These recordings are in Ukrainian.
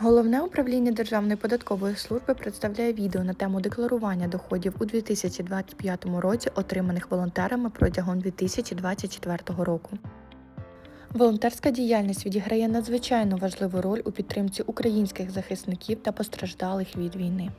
Головне управління Державної податкової служби представляє відео на тему декларування доходів у 2025 році, отриманих волонтерами протягом 2024 року. Волонтерська діяльність відіграє надзвичайно важливу роль у підтримці українських захисників та постраждалих від війни.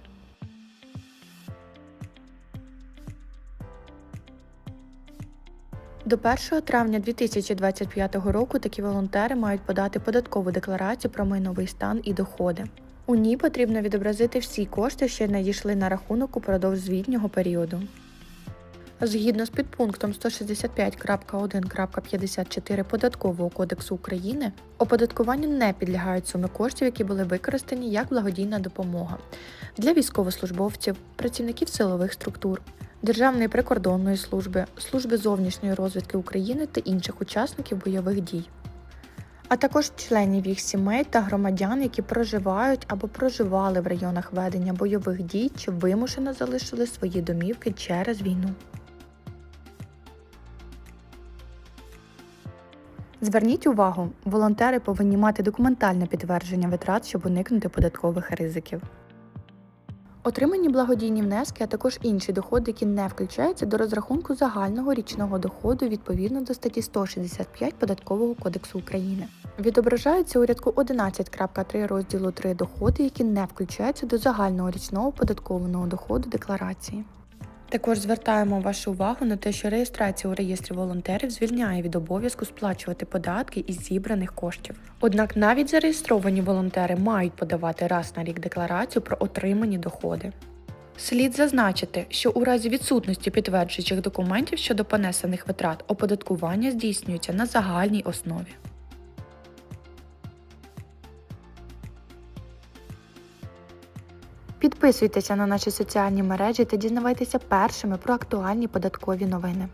До 1 травня 2025 року такі волонтери мають подати податкову декларацію про майновий стан і доходи. У ній потрібно відобразити всі кошти, що надійшли на рахунок упродовж звітнього періоду. Згідно з підпунктом 165.1.54 Податкового кодексу України, оподаткуванню не підлягають суми коштів, які були використані як благодійна допомога для військовослужбовців, працівників силових структур, Державної прикордонної служби, служби зовнішньої розвідки України та інших учасників бойових дій, а також членів їх сімей та громадян, які проживають або проживали в районах ведення бойових дій чи вимушено залишили свої домівки через війну. Зверніть увагу, волонтери повинні мати документальне підтвердження витрат, щоб уникнути податкових ризиків. Отримані благодійні внески, а також інші доходи, які не включаються до розрахунку загального річного доходу відповідно до статті 165 Податкового кодексу України. Відображаються у рядку 11.3 розділу 3 доходи, які не включаються до загального річного податкованого доходу декларації. Також звертаємо вашу увагу на те, що реєстрація у реєстрі волонтерів звільняє від обов'язку сплачувати податки із зібраних коштів. Однак навіть зареєстровані волонтери мають подавати раз на рік декларацію про отримані доходи. Слід зазначити, що у разі відсутності підтверджуючих документів щодо понесених витрат оподаткування здійснюється на загальній основі. Підписуйтеся на наші соціальні мережі та дізнавайтеся першими про актуальні податкові новини.